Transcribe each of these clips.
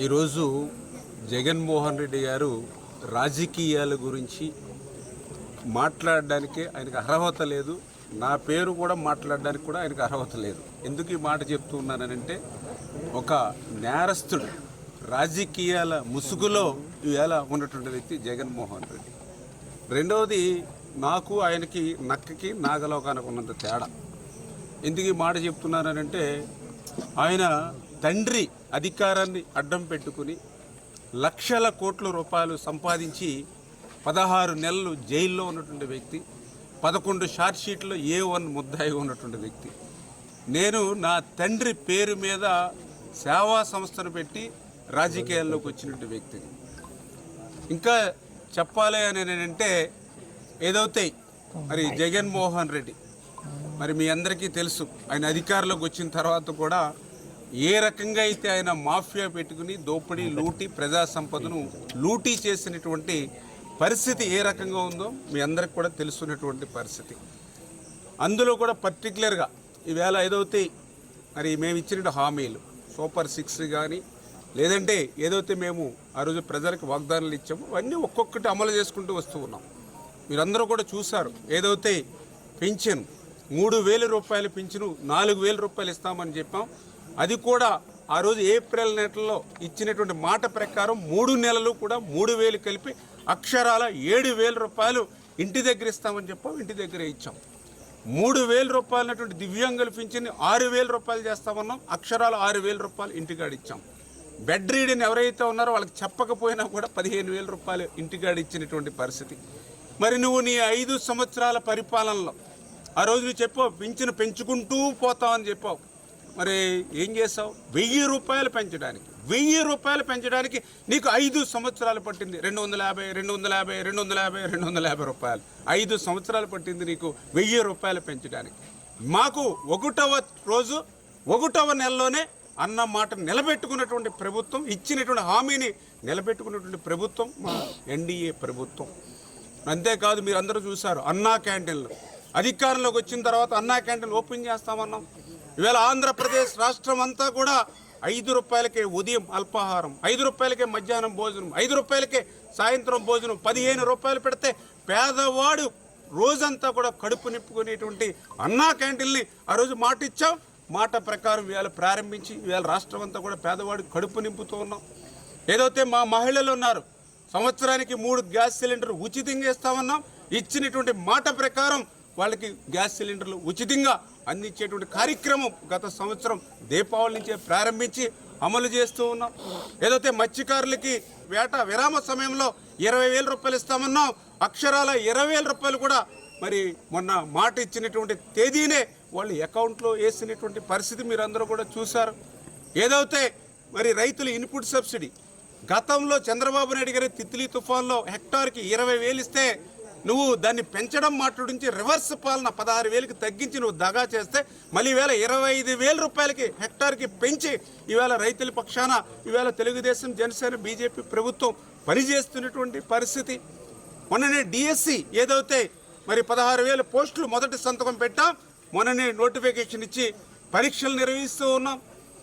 ఈరోజు జగన్మోహన్ రెడ్డి గారు రాజకీయాల గురించి మాట్లాడడానికి ఆయనకు అర్హత లేదు. నా పేరు కూడా మాట్లాడడానికి కూడా ఆయనకు అర్హత లేదు. ఎందుకు ఈ మాట చెప్తున్నానంటే ఒక నేరస్తుడు రాజకీయాల ముసుగులో ఇవాళ ఉన్నటువంటి వ్యక్తి జగన్మోహన్ రెడ్డి. రెండవది నాకు ఆయనకి నక్కకి నాగలోకానికి ఉన్నంత తేడా. ఎందుకు ఈ మాట చెప్తున్నానంటే ఆయన తండ్రి అధికారాన్ని అడ్డం పెట్టుకుని లక్షల కోట్ల రూపాయలు సంపాదించి పదహారు నెలలు జైల్లో ఉన్నటువంటి వ్యక్తి పదకొండు షార్ట్షీట్లో ఏ వన్ ముద్దాయి ఉన్నటువంటి వ్యక్తి. నేను నా తండ్రి పేరు మీద సేవా సంస్థను పెట్టి రాజకీయాల్లోకి వచ్చినటువంటి వ్యక్తిని ఇంకా చెప్పాలి అని అంటే ఏదవుతాయి మరి జగన్మోహన్ రెడ్డి మరి మీ అందరికీ తెలుసు ఆయన అధికారంలోకి వచ్చిన తర్వాత కూడా ఏ రకంగా అయితే ఆయన మాఫియా పెట్టుకుని దోపిడీ లూటీ ప్రజా సంపదను లూటీ చేసినటువంటి పరిస్థితి ఏ రకంగా ఉందో మీ అందరికి కూడా తెలుసున్నటువంటి పరిస్థితి. అందులో కూడా పర్టికులర్గా ఈవేళ ఏదైతే మరి మేము ఇచ్చిన హామీలు సూపర్ సిక్స్ కానీ లేదంటే ఏదైతే మేము ఆ రోజు ప్రజలకు వాగ్దానాలు ఇచ్చామో అవన్నీ ఒక్కొక్కటి అమలు చేసుకుంటూ వస్తూ ఉన్నాం. మీరందరూ కూడా చూశారు. ఏదైతే పెన్షన్ మూడు వేల రూపాయల పెన్షన్ నాలుగు వేల రూపాయలు ఇస్తామని చెప్పాం. అది కూడా ఆ రోజు ఏప్రిల్ నెలలో ఇచ్చినటువంటి మాట ప్రకారం మూడు నెలలు కూడా మూడు వేలు కలిపి అక్షరాల ఏడు వేల రూపాయలు ఇంటి దగ్గర ఇస్తామని చెప్పాం ఇంటి దగ్గరే ఇచ్చాం. మూడు వేల రూపాయలటువంటి దివ్యాంగుల పింఛన్ని ఆరు వేల రూపాయలు చేస్తామన్నాం అక్షరాలు ఆరు వేల రూపాయలు ఇంటికాడ ఇచ్చాం. బెడ్ రీడింగ్ ఎవరైతే ఉన్నారో వాళ్ళకి చెప్పకపోయినా కూడా పదిహేను వేల రూపాయలు ఇంటికాడ ఇచ్చినటువంటి పరిస్థితి. మరి నువ్వు నీ ఐదు సంవత్సరాల పరిపాలనలో ఆ రోజు నువ్వు చెప్పావు పింఛను పెంచుకుంటూ పోతావని చెప్పావు. మరి ఏం చేసావు వెయ్యి రూపాయలు పెంచడానికి. వెయ్యి రూపాయలు పెంచడానికి నీకు ఐదు సంవత్సరాలు పట్టింది. రెండు వందల యాభై రెండు వందల యాభై రెండు వందల యాభై రెండు వందల యాభై రూపాయలు. ఐదు సంవత్సరాలు పట్టింది నీకు వెయ్యి రూపాయలు పెంచడానికి. మాకు ఒకటవ రోజు ఒకటవ నెలలోనే అన్న మాట నిలబెట్టుకున్నటువంటి ప్రభుత్వం ఇచ్చినటువంటి హామీని నిలబెట్టుకున్నటువంటి ప్రభుత్వం మా ఎన్డీఏ ప్రభుత్వం. అంతేకాదు మీరు అందరూ చూశారు అన్నా క్యాంటీన్లు. అధికారంలోకి వచ్చిన తర్వాత అన్నా క్యాంటీన్ ఓపెన్ చేస్తామన్నాం. ఇవాళ ఆంధ్రప్రదేశ్ రాష్ట్రం అంతా కూడా ఐదు రూపాయలకే ఉదయం అల్పాహారం ఐదు రూపాయలకే మధ్యాహ్నం భోజనం ఐదు రూపాయలకే సాయంత్రం భోజనం పదిహేను రూపాయలు పెడితే పేదవాడు రోజంతా కూడా కడుపు నింపుకునేటువంటి అన్నా క్యాంటీన్ని ఆ రోజు మాట ఇచ్చాం. మాట ప్రకారం ఇవాళ ప్రారంభించి ఇవాళ రాష్ట్రం అంతా కూడా పేదవాడు కడుపు నింపుతూ ఉన్నాం. ఏదైతే మా మహిళలు ఉన్నారు సంవత్సరానికి మూడు గ్యాస్ సిలిండర్ ఉచితంగా ఇస్తామన్నాం. ఇచ్చినటువంటి మాట ప్రకారం వాళ్ళకి గ్యాస్ సిలిండర్లు ఉచితంగా అందించేటువంటి కార్యక్రమం గత సంవత్సరం దీపావళి నుంచే ప్రారంభించి అమలు చేస్తూ ఉన్నాం. ఏదైతే మత్స్యకారులకి వేట విరామ సమయంలో ఇరవై వేల రూపాయలు ఇస్తామన్నాం అక్షరాల ఇరవై వేల రూపాయలు కూడా మరి మొన్న మాట ఇచ్చినటువంటి తేదీనే వాళ్ళు అకౌంట్లో వేసినటువంటి పరిస్థితి మీరు అందరూ కూడా చూశారు. ఏదైతే మరి రైతుల ఇన్పుట్ సబ్సిడీ గతంలో చంద్రబాబు నాయుడు గారి తిత్లీ తుఫాన్లో హెక్టార్కి ఇరవై వేలు ఇస్తే నువ్వు దాన్ని పెంచడం మాట్లాడించి రివర్స్ పాలన పదహారు వేలకి తగ్గించి నువ్వు దగా చేస్తే మళ్ళీ ఈవేళ ఇరవై ఐదు వేల రూపాయలకి హెక్టార్కి పెంచి ఈవేళ రైతుల పక్షాన ఈవేళ తెలుగుదేశం జనసేన బీజేపీ ప్రభుత్వం పనిచేస్తున్నటువంటి పరిస్థితి. మొన్ననే డిఎస్సి ఏదైతే మరి పదహారు వేల పోస్టులు మొదటి సంతకం పెట్టాం మొన్ననే నోటిఫికేషన్ ఇచ్చి పరీక్షలు నిర్వహిస్తూ ఉన్నాం.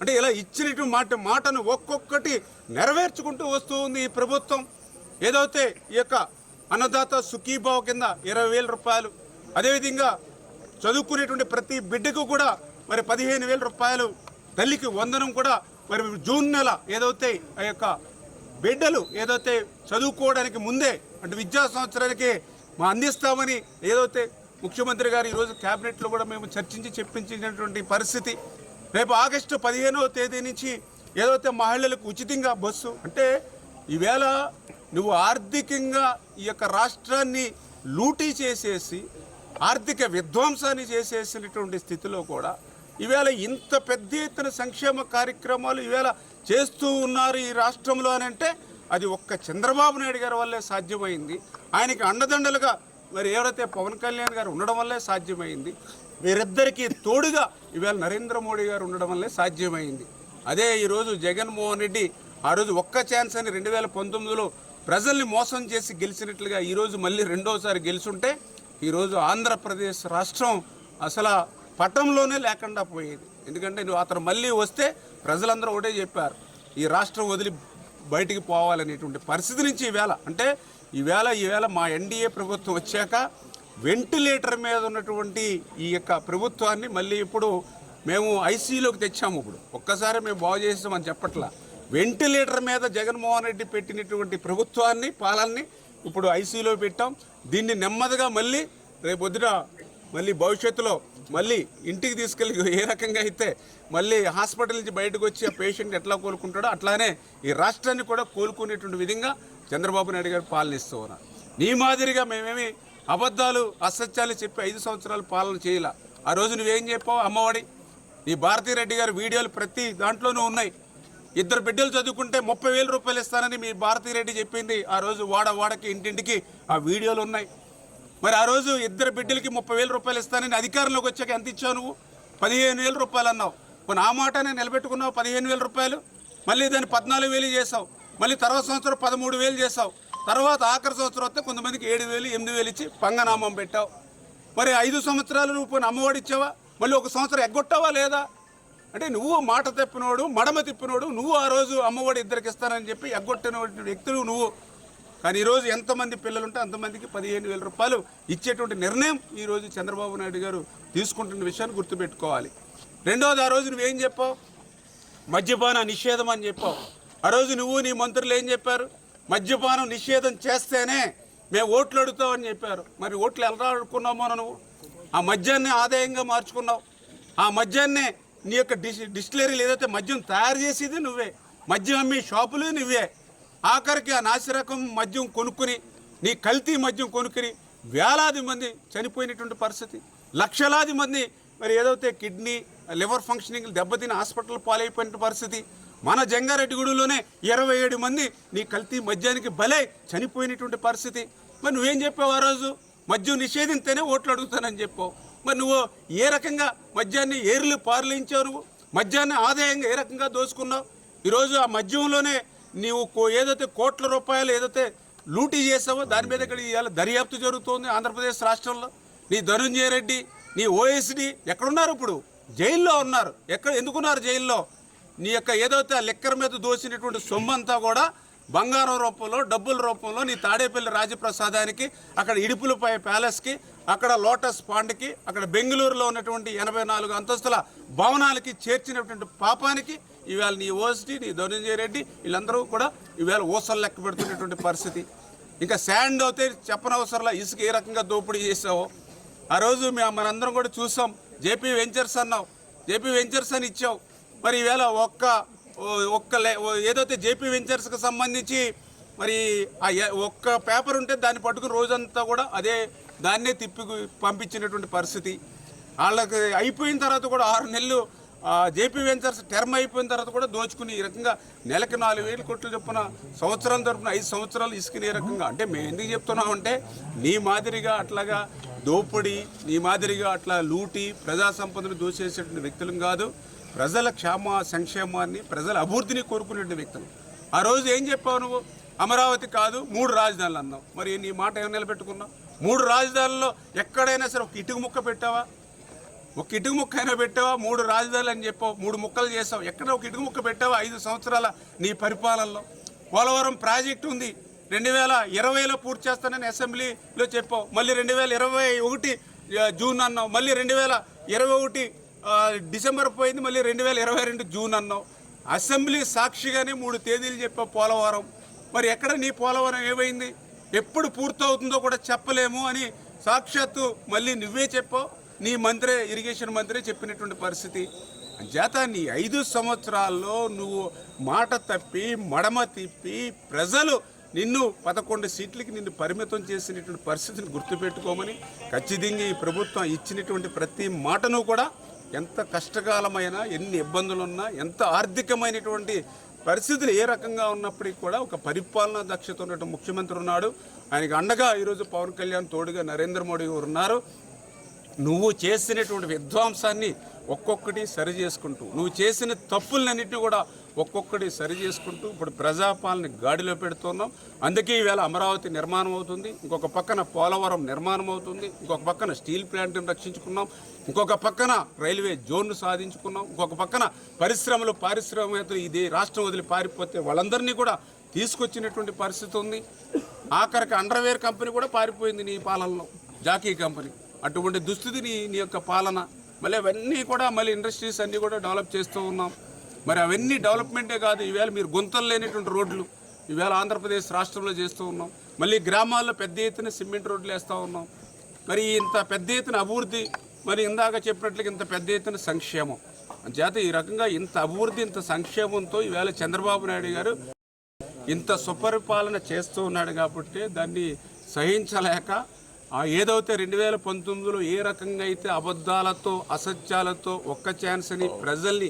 అంటే ఇలా ఇచ్చినటువంటి మాట మాటను ఒక్కొక్కటి నెరవేర్చుకుంటూ వస్తూ ఉంది ఈ ప్రభుత్వం. ఏదైతే ఈ యొక్క అన్నదాత సుఖీభావ కింద ఇరవై వేల రూపాయలు. అదేవిధంగా చదువుకునేటువంటి ప్రతి బిడ్డకు కూడా మరి పదిహేను వేల రూపాయలు. తల్లికి వందనం కూడా మరి జూన్ నెల ఏదైతే ఆ యొక్క బిడ్డలు ఏదైతే చదువుకోవడానికి ముందే అంటే విద్యా సంవత్సరానికి మా అందిస్తామని ఏదైతే ముఖ్యమంత్రి గారు ఈరోజు క్యాబినెట్లో కూడా మేము చర్చించి చెప్పించినటువంటి పరిస్థితి. రేపు ఆగస్టు పదిహేనవ తేదీ నుంచి ఏదైతే మహిళలకు ఉచితంగా బస్సు అంటే ఈవేళ నువ్వు ఆర్థికంగా ఈ యొక్క రాష్ట్రాన్ని లూటీ చేసేసి ఆర్థిక విధ్వంసాన్ని చేసేసినటువంటి స్థితిలో కూడా ఈవేళ ఇంత పెద్ద ఎత్తున సంక్షేమ కార్యక్రమాలు ఈవేళ చేస్తూ ఉన్నారు ఈ రాష్ట్రంలో అని అంటే అది ఒక్క చంద్రబాబు నాయుడు గారి వల్లే సాధ్యమైంది. ఆయనకి అండదండలుగా మరి ఎవరైతే పవన్ కళ్యాణ్ గారు ఉండడం వల్లే సాధ్యమైంది వీరిద్దరికీ తోడుగా ఈవేళ నరేంద్ర మోడీ గారు ఉండడం వల్లే సాధ్యమైంది. అదే ఈరోజు జగన్మోహన్ రెడ్డి ఆ రోజు ఒక్క ఛాన్స్ అని రెండు వేల పంతొమ్మిదిలో ప్రజల్ని మోసం చేసి గెలిచినట్లుగా ఈరోజు మళ్ళీ రెండోసారి గెలుచుంటే ఈరోజు ఆంధ్రప్రదేశ్ రాష్ట్రం అసలు పటంలోనే లేకుండా పోయేది. ఎందుకంటే నువ్వు అతను మళ్ళీ వస్తే ప్రజలందరూ ఒకటే చెప్పారు ఈ రాష్ట్రం వదిలి బయటికి పోవాలనేటువంటి పరిస్థితి నుంచి ఈవేళ అంటే ఈవేళ ఈవేళ మా ఎన్డీఏ ప్రభుత్వం వచ్చాక వెంటిలేటర్ మీద ఉన్నటువంటి ఈ యొక్క ప్రభుత్వాన్ని మళ్ళీ ఇప్పుడు మేము ఐసీయూలోకి తెచ్చాము ఇప్పుడు. ఒక్కసారి మేము బాగు చేసామని చెప్పట్లా. వెంటిలేటర్ మీద జగన్మోహన్ రెడ్డి పెట్టినటువంటి ప్రభుత్వాన్ని పాలనని ఇప్పుడు ఐసీలో పెట్టాం. దీన్ని నెమ్మదిగా మళ్ళీ రేపొద్దున మళ్ళీ భవిష్యత్తులో మళ్ళీ ఇంటికి తీసుకెళ్ళి ఏ రకంగా అయితే మళ్ళీ హాస్పిటల్ నుంచి బయటకు వచ్చి ఆ పేషెంట్ ఎట్లా కోలుకుంటాడో అట్లానే ఈ రాష్ట్రాన్ని కూడా కోలుకునేటువంటి విధంగా చంద్రబాబు నాయుడు గారు పాలనిస్తూ ఉన్నారు. నీ మాదిరిగా మేమేమి అబద్ధాలు అసత్యాలు చెప్పి ఐదు సంవత్సరాలు పాలన చేయాల. ఆ రోజు నువ్వేం చెప్పావు అమ్మఒడి? నీ భారతీ రెడ్డి గారి వీడియోలు ప్రతి దాంట్లోనూ ఉన్నాయి. ఇద్దరు బిడ్డలు చదువుకుంటే ముప్పై వేల రూపాయలు ఇస్తానని మీ భారతీ రెడ్డి చెప్పింది. ఆ రోజు వాడ వాడకి ఇంటింటికి ఆ వీడియోలు ఉన్నాయి. మరి ఆ రోజు ఇద్దరు బిడ్డలకి ముప్పై వేల రూపాయలు ఇస్తానని అధికారంలోకి వచ్చాక ఎంత ఇచ్చావు నువ్వు? పదిహేను వేల రూపాయలు అన్నావు. కొన్ని ఆ మాటనే నిలబెట్టుకున్నావు పదిహేను వేల రూపాయలు? మళ్ళీ దాన్ని పద్నాలుగు వేలు చేసావు మళ్ళీ తర్వాత సంవత్సరం పదమూడు వేలు చేసావు తర్వాత ఆఖరి సంవత్సరం వస్తే కొంతమందికి ఏడు వేలు ఎనిమిది వేలు ఇచ్చి పంగనామం పెట్టావు. మరి ఐదు సంవత్సరాలు నువ్వు పోయిన అమ్మఒడి ఇచ్చావా? మళ్ళీ ఒక సంవత్సరం ఎగ్గొట్టావా లేదా? అంటే నువ్వు మాట తెప్పినోడు మడమ తిప్పినోడు నువ్వు ఆ రోజు అమ్మఒడి ఇద్దరికి ఇస్తానని చెప్పి ఎగ్గొట్టిన వ్యక్తులు నువ్వు. కానీ ఈరోజు ఎంతమంది పిల్లలు ఉంటే అంతమందికి పదిహేను వేల రూపాయలు ఇచ్చేటువంటి నిర్ణయం ఈరోజు చంద్రబాబు నాయుడు గారు తీసుకుంటున్న విషయాన్ని గుర్తుపెట్టుకోవాలి. రెండోది ఆ రోజు నువ్వేం చెప్పావు? మద్యపాన నిషేధం అని చెప్పావు. ఆ రోజు నువ్వు నీ మంత్రులు ఏం చెప్పారు? మద్యపానం నిషేధం చేస్తేనే మేము ఓట్లు అడుగుతామని చెప్పారు. మరి ఓట్లు ఎలా అడుక్కున్నామో నువ్వు? ఆ మద్యాన్ని ఆదాయంగా మార్చుకున్నావు. ఆ మద్యాన్ని నీ యొక్క డిస్ డిస్టిలరీలు ఏదైతే మద్యం తయారు చేసేది నువ్వే. మద్యం అమ్మి షాపులు నువ్వే. ఆఖరికి ఆ నాసిరకం మద్యం కొనుక్కుని నీ కల్తీ మద్యం కొనుక్కుని వేలాది మంది చనిపోయినటువంటి పరిస్థితి. లక్షలాది మంది మరి ఏదైతే కిడ్నీ లివర్ ఫంక్షనింగ్ దెబ్బతిని హాస్పిటల్ పాలైపోయిన పరిస్థితి. మన జంగారెడ్డిగూడలోనే ఇరవై ఏడు మంది నీ కల్తీ మద్యానికి బలై చనిపోయినటువంటి పరిస్థితి. మరి నువ్వేం చెప్పావు ఆ రోజు? మద్యం నిషేధింతేనే ఓట్లు అడుగుతానని చెప్పావు. మరి నువ్వు ఏ రకంగా మద్యాన్ని ఏర్లు పారలించావు నువ్వు మద్యాన్ని ఆదాయంగా ఏ రకంగా దోచుకున్నావు? ఈరోజు ఆ మద్యంలోనే నీవు కో- ఏదైతే కోట్ల రూపాయలు ఏదైతే లూటీ చేసావో దాని మీద ఇక్కడ ఇవాళ దర్యాప్తు జరుగుతోంది ఆంధ్రప్రదేశ్ రాష్ట్రంలో. నీ ధనుంజయ రెడ్డి నీ ఓఎస్డి ఎక్కడున్నారు ఇప్పుడు? జైల్లో ఉన్నారు. ఎక్కడ ఎందుకున్నారు జైల్లో? నీ యొక్క ఏదైతే ఆ లెక్కర్ మీద దోసినటువంటి సొమ్మంతా కూడా బంగారం రూపంలో డబ్బుల రూపంలో నీ తాడేపల్లి రాజప్రసాదానికి అక్కడ ఇడుపులపై ప్యాలెస్కి అక్కడ లోటస్ పాండ్కి అక్కడ బెంగళూరులో ఉన్నటువంటి ఎనభై నాలుగు అంతస్తుల భవనాలకి చేర్చినటువంటి పాపానికి ఇవాళ నీ ఓఎస్టీ నీ ధనంజయ రెడ్డి వీళ్ళందరూ కూడా ఇవాళ ఓసలు లెక్క పెడుతున్నటువంటి పరిస్థితి. ఇంకా శాండ్ అయితే చెప్పనవసరంలా ఇసుక ఏ రకంగా దోపిడీ చేసావో? ఆ రోజు మేము మనందరం కూడా చూసాం. జేపీ వెంచర్స్ అన్నావు. జేపీ వెంచర్స్ అని ఇచ్చావు. మరి ఈవేళ ఒక్క ఒక్క ఏదైతే జేపీ వెంచర్స్కి సంబంధించి మరి ఆ ఒక్క పేపర్ ఉంటే దాన్ని పట్టుకుని రోజంతా కూడా అదే దాన్నే తిప్పి పంపించినటువంటి పరిస్థితి. వాళ్ళకి అయిపోయిన తర్వాత కూడా ఆరు నెలలు జేపీ వెంచర్స్ టర్మ్ అయిపోయిన తర్వాత కూడా దోచుకుని ఈ రకంగా నెలకి నాలుగు వేలు కోట్లు చొప్పున సంవత్సరం తరపున ఐదు సంవత్సరాలు ఇసుకుని రకంగా. అంటే మేము ఎందుకు చెప్తున్నామంటే నీ మాదిరిగా అట్లాగా దోపిడీ నీ మాదిరిగా అట్లా లూటి ప్రజా సంపదను దోచేసేటువంటి వ్యక్తులం కాదు. ప్రజల క్షేమ సంక్షేమాన్ని ప్రజల అభివృద్ధిని కోరుకునేటువంటి వ్యక్తులు. ఆ రోజు ఏం చెప్పావు నువ్వు? అమరావతి కాదు మూడు రాజధానులు అన్నావు. మరి నీ మాట ఏం నిలబెట్టుకున్నావు? మూడు రాజధానుల్లో ఎక్కడైనా సరే ఒక ఇటుకు ముక్క పెట్టావా? ఒక ఇటుకు ముక్క అయినా పెట్టావా? మూడు రాజధానులు అని చెప్పావు మూడు ముక్కలు చేసావు. ఎక్కడ ఒక ఇటుకు ముక్క పెట్టావా ఐదు సంవత్సరాల నీ పరిపాలనలో? పోలవరం ప్రాజెక్టు ఉంది రెండు వేల ఇరవైలో పూర్తి చేస్తానని అసెంబ్లీలో చెప్పావు. మళ్ళీ రెండు వేల ఇరవై ఒకటి జూన్ అన్నావు. మళ్ళీ రెండు వేల ఇరవై ఒకటి డిసెంబర్ పోయింది మళ్ళీ రెండు వేల ఇరవై రెండు జూన్ అన్నావు. అసెంబ్లీ సాక్షిగానే మూడు తేదీలు చెప్పావు పోలవరం. మరి ఎక్కడ నీ పోలవరం ఏమైంది? ఎప్పుడు పూర్తవుతుందో కూడా చెప్పలేము అని సాక్షాత్తు మళ్ళీ నువ్వే చెప్పావు. నీ మంత్రే ఇరిగేషన్ మంత్రే చెప్పినటువంటి పరిస్థితి. చేత నీ ఐదు సంవత్సరాల్లో నువ్వు మాట తప్పి మడమ తిప్పి ప్రజలు నిన్ను పదకొండు సీట్లకి నిన్ను పరిమితం చేసినటువంటి పరిస్థితిని గుర్తుపెట్టుకోమని ఖచ్చితంగా ఈ ప్రభుత్వం ఇచ్చినటువంటి ప్రతి మాటను కూడా ఎంత కష్టకాలమైనా ఎన్ని ఇబ్బందులున్నా ఎంత ఆర్థికమైనటువంటి పరిస్థితులు ఏ రకంగా ఉన్నప్పటికీ కూడా ఒక పరిపాలనా దక్షత ఉన్నటువంటి ముఖ్యమంత్రి ఉన్నాడు. ఆయనకు అండగా ఈరోజు పవన్ కళ్యాణ్ తోడుగా నరేంద్ర మోడీ గారు ఉన్నారు. నువ్వు చేసినటువంటి విధ్వంసాన్ని ఒక్కొక్కటి సరి చేసుకుంటూ నువ్వు చేసిన తప్పులన్నింటినీ కూడా ఒక్కొక్కటి సరి చేసుకుంటూ ఇప్పుడు ప్రజాపాలని గాడిలో పెడుతున్నాం. అందుకే ఈవేళ అమరావతి నిర్మాణం అవుతుంది. ఇంకొక పక్కన పోలవరం నిర్మాణం అవుతుంది. ఇంకొక పక్కన స్టీల్ ప్లాంట్ని రక్షించుకున్నాం. ఇంకొక పక్కన రైల్వే జోన్ను సాధించుకున్నాం. ఇంకొక పక్కన పరిశ్రమలు పారిశ్రామికవేత్తలు ఇది రాష్ట్రం వదిలి పారిపోతే వాళ్ళందరినీ కూడా తీసుకొచ్చినటువంటి పరిస్థితి ఉంది. ఆఖరికి అండర్వేర్ కంపెనీ కూడా పారిపోయింది నీ పాలనలో. Jockey company. అటువంటి దుస్థితి నీ నీ యొక్క పాలన. మళ్ళీ అవన్నీ కూడా మళ్ళీ ఇండస్ట్రీస్ అన్నీ కూడా డెవలప్ చేస్తూ ఉన్నాం. మరి అవన్నీ డెవలప్మెంటే కాదు. ఈవేళ మీరు గుంతలు లేనటువంటి రోడ్లు ఈవేళ ఆంధ్రప్రదేశ్ రాష్ట్రంలో చేస్తూ ఉన్నాం. మళ్ళీ గ్రామాల్లో పెద్ద ఎత్తున సిమెంట్ రోడ్లు వేస్తూ ఉన్నాం. మరి ఇంత పెద్ద ఎత్తున అభివృద్ధి మరి ఇందాక చెప్పినట్లుగా ఇంత పెద్ద ఎత్తున సంక్షేమం. చేత ఈ రకంగా ఇంత అభివృద్ధి ఇంత సంక్షేమంతో ఈవేళ చంద్రబాబు నాయుడు గారు ఇంత సుపరిపాలన చేస్తూ ఉన్నాడు కాబట్టి దాన్ని సహించలేక ఏదైతే రెండు వేల పంతొమ్మిదిలో ఏ రకంగా అయితే అబద్ధాలతో అసత్యాలతో ఒక్క ఛాన్స్ అని ప్రజల్ని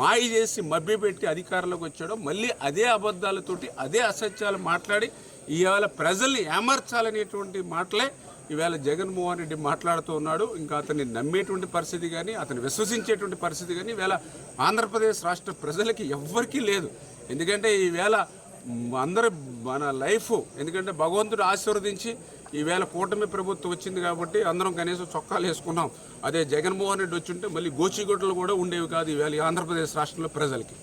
మాయ చేసి మభ్యపెట్టి అధికారంలోకి వచ్చాడో మళ్ళీ అదే అబద్ధాలతోటి అదే అసత్యాలు మాట్లాడి ఇవాళ ప్రజల్ని ఏమర్చాలనేటువంటి మాటలే ఈవేళ జగన్మోహన్ రెడ్డి మాట్లాడుతూ ఉన్నాడు. ఇంకా అతన్ని నమ్మేటువంటి పరిస్థితి కానీ అతను విశ్వసించేటువంటి పరిస్థితి కానీ ఈవేళ ఆంధ్రప్రదేశ్ రాష్ట్ర ప్రజలకి ఎవ్వరికీ లేదు. ఎందుకంటే ఈవేళ అందరు మన లైఫ్ ఎందుకంటే భగవంతుడు ఆశీర్వదించి ఈవేళ కూటమి ప్రభుత్వం వచ్చింది కాబట్టి అందరం కనీసం చొక్కాలు వేసుకున్నాం. అదే జగన్మోహన్ రెడ్డి వచ్చి ఉంటే మళ్ళీ గోచిగుడ్డలు కూడా ఉండేవి కాదు ఈవేళ ఈ ఆంధ్రప్రదేశ్ రాష్ట్రంలో ప్రజలకి.